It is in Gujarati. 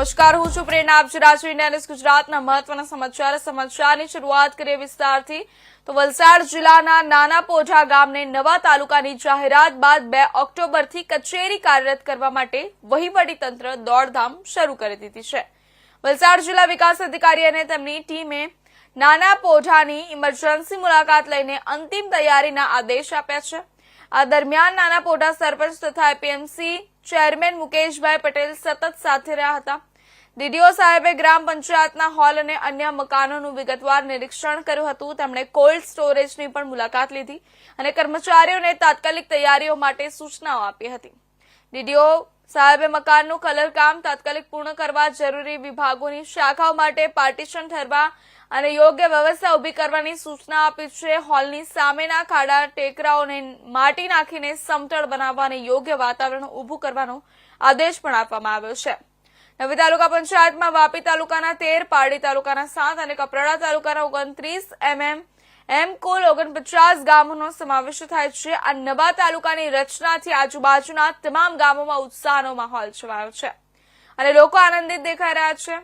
નમસ્કાર, હું છું પ્રેરણા. આપ છું છો ઇન્ડિયા ગુજરાતના મહત્વના સમાચાર. સમાચારની શરૂઆત કરીએ વિસ્તારથી. તો વલસાડ જિલ્લાના નાના પોઢા ગામને નવા તાલુકાની જાહેરાત બાદ બે ઓક્ટોબરથી કચેરી કાર્યરત કરવા માટે વહીવટીતંત્ર દોડધામ શરૂ કરી દીધી છે. વલસાડ જિલ્લા વિકાસ અધિકારી અને તેમની ટીમે નાના પોઢાની ઇમરજન્સી મુલાકાત લઈને અંતિમ તૈયારીના આદેશ આપ્યા છે. આ દરમિયાન નાના પોઢા સરપંચ તથા એપીએમસી ચેરમેન મુકેશભાઈ પટેલ સતત સાથે રહ્યા હતા. ડીડીઓ સાહેબે ગ્રામ પંચાયતના હોલ અને અન્ય મકાનોનું વિગતવાર નિરીક્ષણ કર્યું હતું. તેમણે કોલ્ડ સ્ટોરેજની પણ મુલાકાત લીધી અને કર્મચારીઓને તાત્કાલિક તૈયારીઓ માટે સૂચનાઓ આપી હતી. ડીડીઓ સાહેબે મકાનનું કલરકામ તાત્કાલિક પૂર્ણ કરવા જરૂરી વિભાગોની શાખાઓ માટે પાર્ટીશન ઠરવા અને યોગ્ય વ્યવસ્થા ઊભી કરવાની સૂચના આપી છે. હોલની સામેના ખાડા, ટેકરાઓને માટી નાખીને સમતળ બનાવવા અને યોગ્ય વાતાવરણ ઊભું કરવાનો આદેશ પણ આપવામાં આવ્યો છે. નવી તાલુકા પંચાયતમાં વાપી તાલુકાના તેર, પારડી તાલુકાના સાત અને કપરાડા તાલુકાના ઓગણત્રીસ એમએમ, એમ કુલ ઓગણપચાસ ગામોનો સમાવેશ થાય છે. આ નવા તાલુકાની રચનાથી આજુબાજુના તમામ ગામોમાં ઉત્સાહનો માહોલ છવાયો છે અને લોકો આનંદિત દેખાઈ રહ્યા છે.